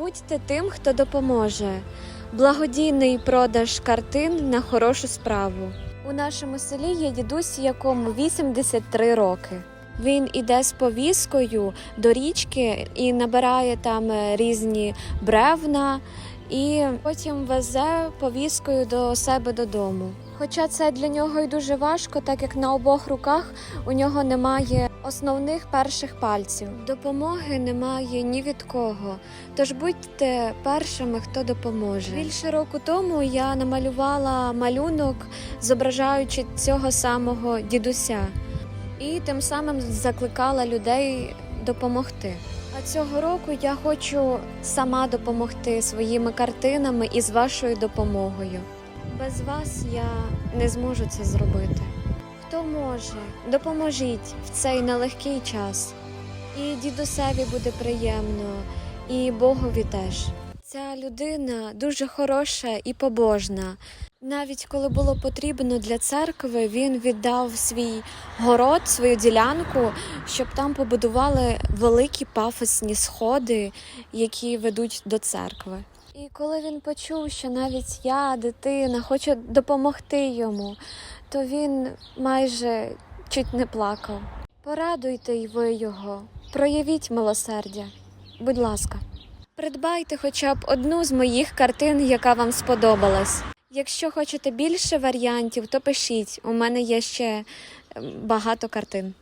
Будьте тим, хто допоможе. Благодійний продаж картин на хорошу справу. У нашому селі є дідусь, якому 83 роки. Він іде з повіскою до річки і набирає там е, різні бревна, і потім везе повіскою до себе додому. Хоча це для нього і дуже важко, так як на обох руках у нього немає основних перших пальців. Допомоги немає ні від кого. Тож будьте першими, хто допоможе. Більше року тому я намалювала малюнок, зображаючи цього самого дідуся, і тим самим закликала людей допомогти. А цього року я хочу сама допомогти своїми картинами і з вашою допомогою. Без вас я не зможу це зробити. Хто може, допоможіть в цей нелегкий час. І дідусеві буде приємно, і Богові теж. Ця людина дуже хороша і побожна. Навіть коли було потрібно для церкви, він віддав свій город, свою ділянку, щоб там побудували великі пафосні сходи, які ведуть до церкви. І коли він почув, що навіть я, дитина, хочу допомогти йому, то він майже чуть не плакав. Порадуйте й ви його, проявіть милосердя. Будь ласка, придбайте хоча б одну з моїх картин, яка вам сподобалась. Якщо хочете більше варіантів, то пишіть. У мене є ще ем, багато картин.